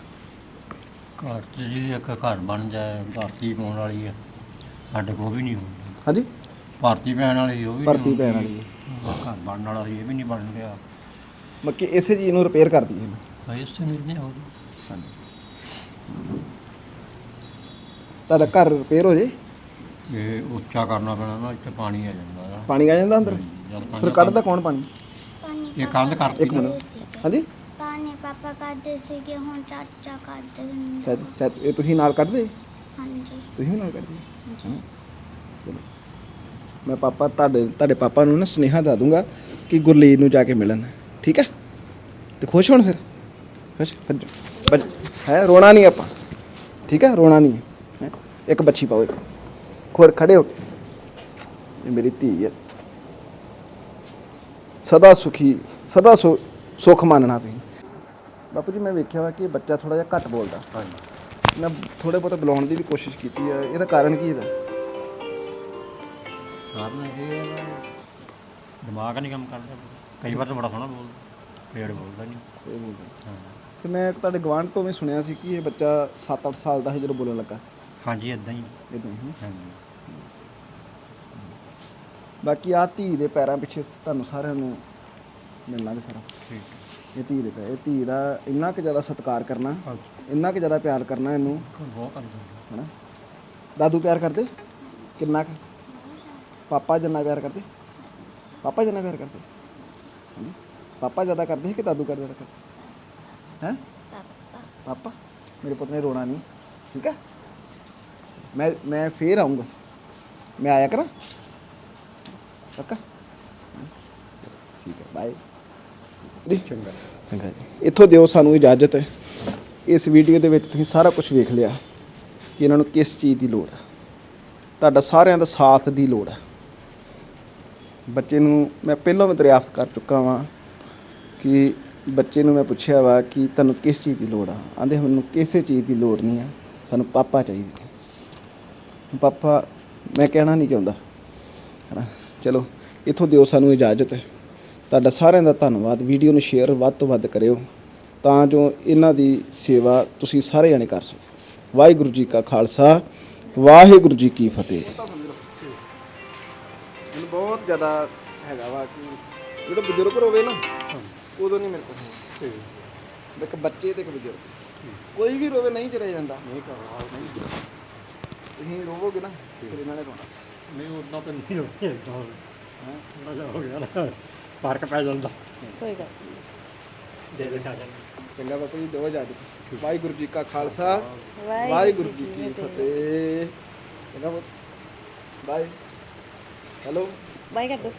ਘਰ 'ਚ ਜੀ ਇੱਕ ਘਰ ਬਣ ਜਾਏ ਭਰਤੀ ਪਾਉਣ ਵਾਲੀ ਹੈ ਸਾਡੇ ਕੋਲ ਵੀ ਨਹੀਂ ਹੋਈ ਹਾਂਜੀ? ਭਰਤੀ ਪੈਣ ਵਾਲੀ ਉਹ ਵੀ ਭਰਤੀ ਪੈਣ। ਵਾਲੀ ਘਰ ਬਣਨ ਵਾਲਾ ਇਹ ਵੀ ਨਹੀਂ ਬਣ ਰਿਹਾ। ਮੱਕੀ ਇਸੇ ਚੀਜ਼ ਨੂੰ ਰਿਪੇਅਰ ਕਰ ਦਈਏ। ਇਸ ਤੋਂ ਨਹੀਂ ਹੋ ਤੁਹਾਡਾ ਘਰ ਰਿਪੇਅਰ ਹੋ ਜੇ? ਤੇ ਉੱਚਾ ਕਰਨਾ ਪੈਣਾ ਨਾ ਇੱਥੇ ਪਾਣੀ ਆ ਜਾਂਦਾ ਆ। ਪਾਣੀ ਆ ਜਾਂਦਾ ਅੰਦਰ? ਜਦ ਫਿਰ ਕੱਢਦਾ ਕੌਣ ਪਾਣੀ? ਇਹ ਕੰਧ ਕਰਤੀ ਇੱਕ ਮਿੰਟ। ਹਾਂਜੀ? ਪਾਣੀ ਪਾਪਾ ਕਰਦੇ ਸੀਗੇ ਹੁਣ ਚਾਚਾ ਕਰਦੇ ਚੱਲ, ਇਹ ਤੁਸੀਂ ਨਾਲ ਕੱਢਦੇ? ਹਾਂਜੀ। ਤੁਸੀਂ ਵੀ ਨਾਲ ਕੱਢਦੇ? ਹਾਂਜੀ। ਚਲੋ। ਮੈਂ ਪਾਪਾ ਤੁਹਾਡੇ ਤੁਹਾਡੇ ਪਾਪਾ ਨੂੰ ਨਾ ਸੁਨੇਹਾ ਦੇ ਦੂੰਗਾ ਕਿ ਗੁਰਲੀਨ ਨੂੰ ਜਾ ਕੇ ਮਿਲਣ। ਠੀਕ ਹੈ? ਤੇ ਖੁਸ਼ ਹੋਣ ਫਿਰ? ਖੁਸ਼? ਹੈ ਰੋਣਾ ਨਹੀਂ ਆਪਾਂ। ਠੀਕ ਹੈ? ਰੋਣਾ ਨਹੀਂ ਹੈ। ਇੱਕ ਬੱਚੀ ਪਾਓ ਇੱਕ। ਖੋਰ ਖੜੇ ਹੋ ਕੇ। ਇਹ ਮੇਰੀ ਧੀ ਹੈ। ਸਦਾ ਸੁਖੀ ਸਦਾ ਸੁਖ ਮੰਨਣਾ ਤੁਸੀਂ। ਬਾਪੂ ਜੀ ਮੈਂ ਵੇਖਿਆ ਵਾ ਕਿ ਇਹ ਬੱਚਾ ਥੋੜਾ ਜਿਹਾ ਘੱਟ ਬੋਲਦਾ। ਹਾਂਜੀ। ਮੈਂ ਥੋੜੇ ਬਹੁਤ ਬੁਲਾਉਣ ਦੀ ਵੀ ਕੋਸ਼ਿਸ਼ ਕੀਤੀ ਹੈ। ਇਹਦਾ ਕਾਰਨ ਕੀ ਇਹਦਾ? ਕਾਰਨ ਇਹ ਹੈ ਨਾ, ਦਿਮਾਗ ਨਹੀਂ ਕੰਮ ਕਰਦਾ। ਕਈ ਵਾਰ ਤਾਂ ਬੜਾ ਸੋਹਣਾ ਬੋਲਦਾ ਫੇਰ ਬੋਲਦਾ ਨਹੀਂ। ਇਹ ਬੋਲਦਾ ਹਾਂ। ਤੇ ਮੈਂ ਤੁਹਾਡੇ ਗਵਾਂਢ ਤੋਂ ਵੀ ਸੁਣਿਆ ਸੀ ਕਿ ਇਹ ਬੱਚਾ 7-8 ਸਾਲ ਦਾ ਸੀ ਜਦੋਂ ਬੋਲਣ ਲੱਗਾ। ਹਾਂਜੀ ਇਦਾਂ ਹੀ ਇਦਾਂ ਹੀ ਹਾਂਜੀ। ਬਾਕੀ ਆ ਧੀ ਦੇ ਪੈਰਾਂ ਪਿੱਛੇ ਤੁਹਾਨੂੰ ਸਾਰਿਆਂ ਨੂੰ ਮਿਲਣਾ ਵੀ ਸਾਰਾ। ਠੀਕ ਇਹ ਧੀ ਦੇ ਪੈ ਇਹ ਧੀ ਦਾ ਇੰਨਾ ਕੁ ਜ਼ਿਆਦਾ ਸਤਿਕਾਰ ਕਰਨਾ ਇੰਨਾ ਕੁ ਜ਼ਿਆਦਾ ਪਿਆਰ ਕਰਨਾ ਇਹਨੂੰ ਬਹੁਤ ਕਰਦਾ ਹਨਾ? ਦਾਦੂ ਪਿਆਰ ਕਰਦੇ? ਕਿੰਨਾ ਕੁ? ਪਾਪਾ ਜਿੰਨਾ ਪਿਆਰ ਕਰਦੇ? ਪਾਪਾ ਜਿੰਨਾ ਪਿਆਰ ਕਰਦੇ? ਪਾਪਾ ਜ਼ਿਆਦਾ ਕਰਦੇ ਸੀ ਕਿ ਦਾਦੂ ਕਰਦੇ? ਹੈ ਹੈ? ਪਾਪਾ। ਪਾਪਾ? ਮੇਰੇ ਪੁੱਤ ਨੇ ਰੋਣਾ ਨਹੀਂ ਠੀਕ ਹੈ? ਮੈਂ ਮੈਂ ਫੇਰ ਆਉਂਗਾ ਮੈਂ ਆਇਆ ਕਰਾਂ? ਪੱਕਾ? ਠੀਕ ਹੈ ਬਾਏ ਜੀ ਚੰਗਾ। ਚੰਗਾ ਜੀ। ਇੱਥੋਂ ਦਿਓ ਸਾਨੂੰ ਇਜਾਜ਼ਤ। ਇਸ ਵੀਡੀਓ ਦੇ ਵਿੱਚ ਤੁਸੀਂ ਸਾਰਾ ਕੁਝ ਵੇਖ ਲਿਆ ਕਿ ਇਹਨਾਂ ਨੂੰ ਕਿਸ ਚੀਜ਼ ਦੀ ਲੋੜ ਹੈ ਤੁਹਾਡਾ ਸਾਰਿਆਂ ਦਾ ਸਾਥ ਦੀ ਲੋੜ ਹੈ ਬੱਚੇ ਨੂੰ ਮੈਂ ਪਹਿਲਾਂ ਵੀ ਦਰਿਆਫਤ ਕਰ ਚੁੱਕਾ ਵਾਂ ਕਿ ਬੱਚੇ ਨੂੰ ਮੈਂ ਪੁੱਛਿਆ ਵਾ ਕਿ ਤੁਹਾਨੂੰ ਕਿਸ ਚੀਜ਼ ਦੀ ਲੋੜ ਆ? ਆਂਦੇ ਮੈਨੂੰ ਕਿਸੇ ਚੀਜ਼ ਦੀ ਲੋੜ ਨਹੀਂ ਆ। ਸਾਨੂੰ ਪਾਪਾ ਚਾਹੀਦੇ ਨੇ। ਪਾਪਾ ਮੈਂ ਕਹਿਣਾ ਨਹੀਂ ਚਾਹੁੰਦਾ। ਚਲੋ ਇੱਥੋਂ ਦਿਓ ਸਾਨੂੰ ਇਜਾਜ਼ਤ। ਤੁਹਾਡਾ ਸਾਰਿਆਂ ਦਾ ਧੰਨਵਾਦ। ਵੀਡੀਓ ਨੂੰ ਸ਼ੇਅਰ ਵੱਧ ਤੋਂ ਵੱਧ ਕਰਿਓ। ਤਾਂ ਜੋ ਇਹਨਾਂ ਦੀ ਸੇਵਾ ਤੁਸੀਂ ਸਾਰੇ ਜਣੇ ਕਰ ਸਕੋ। ਵਾਹਿਗੁਰੂ ਜੀ ਕਾ ਖਾਲਸਾ। ਵਾਹਿਗੁਰੂ ਜੀ ਕੀ ਫਤਿਹ। ਮੈਨੂੰ ਬਹੁਤ ਜ਼ਿਆਦਾ ਹੈਗਾ ਵਾ ਕਿ ਜਦੋਂ ਬਜ਼ੁਰਗ ਰੋਵੇ ਨਾ ਉਦੋਂ ਨਹੀਂ ਮੇਰੇ ਕੋਲ ਇੱਕ ਬੱਚੇ ਤੇ ਇੱਕ ਬਜ਼ੁਰਗ। ਕੋਈ ਵੀ ਰੋਵੇ ਨਹੀਂ ਚਲੇ ਜਾਂਦਾ। ਨਹੀਂ ਕਰਵਾ ਤੁਸੀਂ ਰੋਵੋਗੇ ਨਾ ਫਿਰ ਇਹਨਾਂ ਨੇ ਰੋਣਾ। ਨਹੀਂ ਉਦਾਂ ਤਾਂ ਨਹੀਂ ਰੋਤੇ ਇਦਾਂ ਹੈਂ? ਥੋੜਾ ਜਿਹਾ ਹੋ ਗਿਆ ਨਾ ਫ਼ਰਕ ਪੈ ਜਾਂਦਾ। ਕੋਈ ਗੱਲ ਦੇ ਦੇ ਚਾਚਾ ਚੰਗਾ ਬਾਪੂ ਜੀ ਦੋ ਜਾ ਵਾਹਿਗੁਰੂ ਜੀ ਕਾ ਖਾਲਸਾ। ਵਾਹਿਗੁਰੂ ਜੀ ਕੀ ਫਤਿਹ। ਚੰਗਾ ਬਾਈ ਹੈਲੋ ਬਾਈ ਕਰ ਦੋ।